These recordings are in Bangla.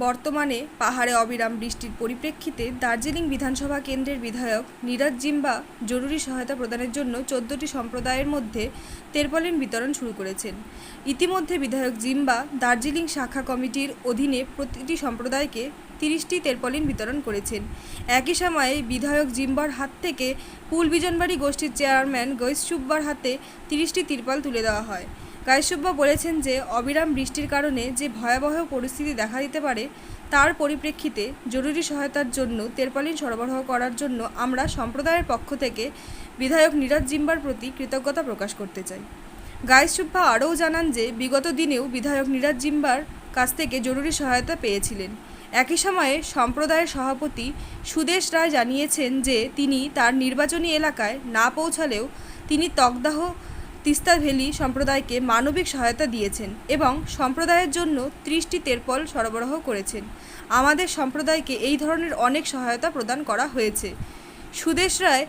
বর্তমানে পাহাড়ে অবিরাম বৃষ্টির পরিপ্রেক্ষিতে দার্জিলিং বিধানসভা কেন্দ্রের বিধায়ক নীরাজ জিম্বা জরুরি সহায়তা প্রদানের জন্য চোদ্দটি সম্প্রদায়ের মধ্যে তেরপলিন বিতরণ শুরু করেছেন। ইতিমধ্যে বিধায়ক জিম্বা দার্জিলিং শাখা কমিটির অধীনে প্রতিটি সম্প্রদায়কে তিরিশটি তেরপলিন বিতরণ করেছেন। একই সময়ে বিধায়ক জিম্বার হাত থেকে পুল বিজনবাড়ি গোষ্ঠীর চেয়ারম্যান গৈস সুব্বার হাতে তিরিশটি তিরপাল তুলে দেওয়া হয়। গাইসুব্বা বলেছেন যে, অবিরাম বৃষ্টির কারণে যে ভয়াবহ পরিস্থিতি দেখা দিতে পারে, তার পরিপ্রেক্ষিতে জরুরি সহায়তার জন্য তেরপালিন সরবরাহ করার জন্য আমরা সম্প্রদায়ের পক্ষ থেকে বিধায়ক নীরাজ জিম্বার প্রতি কৃতজ্ঞতা প্রকাশ করতে চাই। গাইসুব্বা আরও জানান যে, বিগত দিনেও বিধায়ক নীরাজ জিম্বার কাছ থেকে জরুরি সহায়তা পেয়েছিলেন। একই সময়ে সম্প্রদায়ের সভাপতি সুদেশ রায় জানিয়েছেন যে, তিনি তার নির্বাচনী এলাকায় না পৌঁছালেও তিনি তকদাহ তিস্তা ভ্যালি সম্প্রদায়কে মানবিক সহায়তা দিয়েছেন এবং সম্প্রদায়ের জন্য ত্রিশটি তেরপল সরবরাহ করেছেন। আমাদের সম্প্রদায়কে এই ধরনের অনেক সহায়তা প্রদান করা হয়েছে। সুদেশ রায়,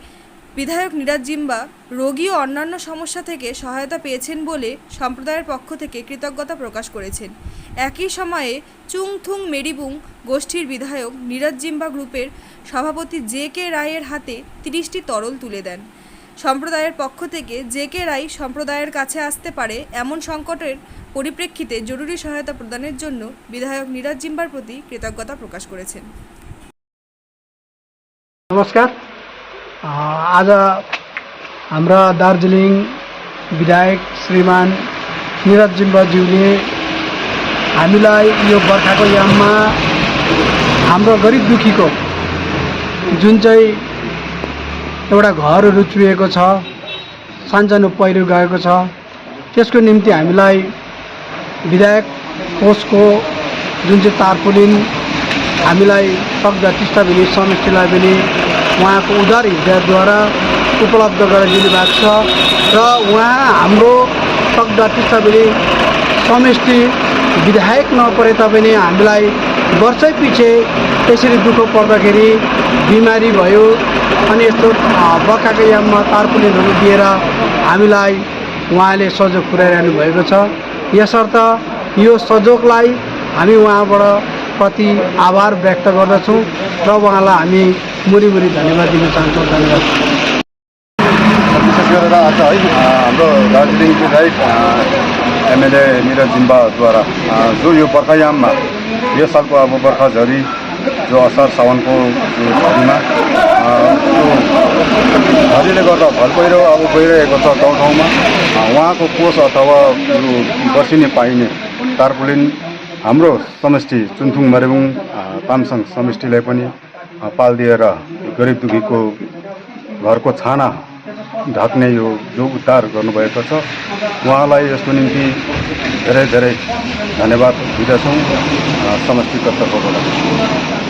বিধায়ক নীরাজ জিম্বা, রোগী ও অন্যান্য সমস্যা থেকে সহায়তা পেয়েছেন বলে সম্প্রদায়ের পক্ষ থেকে কৃতজ্ঞতা প্রকাশ করেছেন। একই সময়ে চুংথুং মেরিবুং গোষ্ঠীর বিধায়ক নীরাজ জিম্বা গ্রুপের সভাপতি জে কে রায়ের হাতে তিরিশটি তরল তুলে দেন। সম্প্রদায়ের পক্ষ থেকে জে কে রাই সম্প্রদায়ের কাছে আসতে পারে এমন সংকটের পরিপ্রেক্ষিতে জরুরি সহায়তা প্রদানের জন্য বিধায়ক নীরাজ জিম্বার প্রতি কৃতজ্ঞতা প্রকাশ করেছেন नमस्कार अ, आज हाम्रा दार्जिलिङ विधायक श्रीमान निरज जिम्बाज्यूले हामीलाई यो बर्खाको याममा हाम्रो गरिब दुःखीको जुन चाहिँ एउटा घरहरू चुहेको छ सानसानो पहिरो गएको छ। त्यसको निम्ति हामीलाई विधायक कोषको जुन चाहिँ तारपुलिन हामीलाई तग्दा टिस्टा भेली समष्टिलाई पनि उहाँको उदार हृदयद्वारा उपलब्ध गराइदिनु भएको छ र उहाँ हाम्रो तग्दा टिस्टा भेली समष्टि विधायक नपरे तापनि हामीलाई वर्षै पछि यसरी दुःख पर्दाखेरि बिमारी भयो अनि यस्तो बर्खाको याममा तारपुलिनहरू दिएर हामीलाई उहाँले सहयोग पुर्याइरहनु भएको छ। यसर्थ यो सहयोगलाई हामी उहाँबाट प्रति आभार व्यक्त गर्दछौँ र उहाँलाई हामी मुरी मुरी धन्यवाद दिन चाहन्छौँ। धन्यवाद। विशेष गरेर आज है हाम्रो दार्जिलिङ विधायक एमएलए निरज जिम्बाद्वारा जो यो बर्खायाममा यो सालको अब बर्खा झरी जो असार साउनको जो झरीमा त्यो झरीले गर्दा भल पहिरो अब गइरहेको छ ठाउँ ठाउँमा अ, उहाँको कोष अथवा यो बसिने पाइने तारपुलिन हाम्रो समष्टि चुनथुङ मरेबुङ तामसङ समष्टिलाई पनि अ, पालिदिएर गरिब दुःखीको घरको छाना ढाक्ने यो जो उद्धार गर्नुभएको छ उहाँलाई यसको निम्ति धेरै धेरै धन्यवाद दिँदछौँ समष्टिको तर्फबाट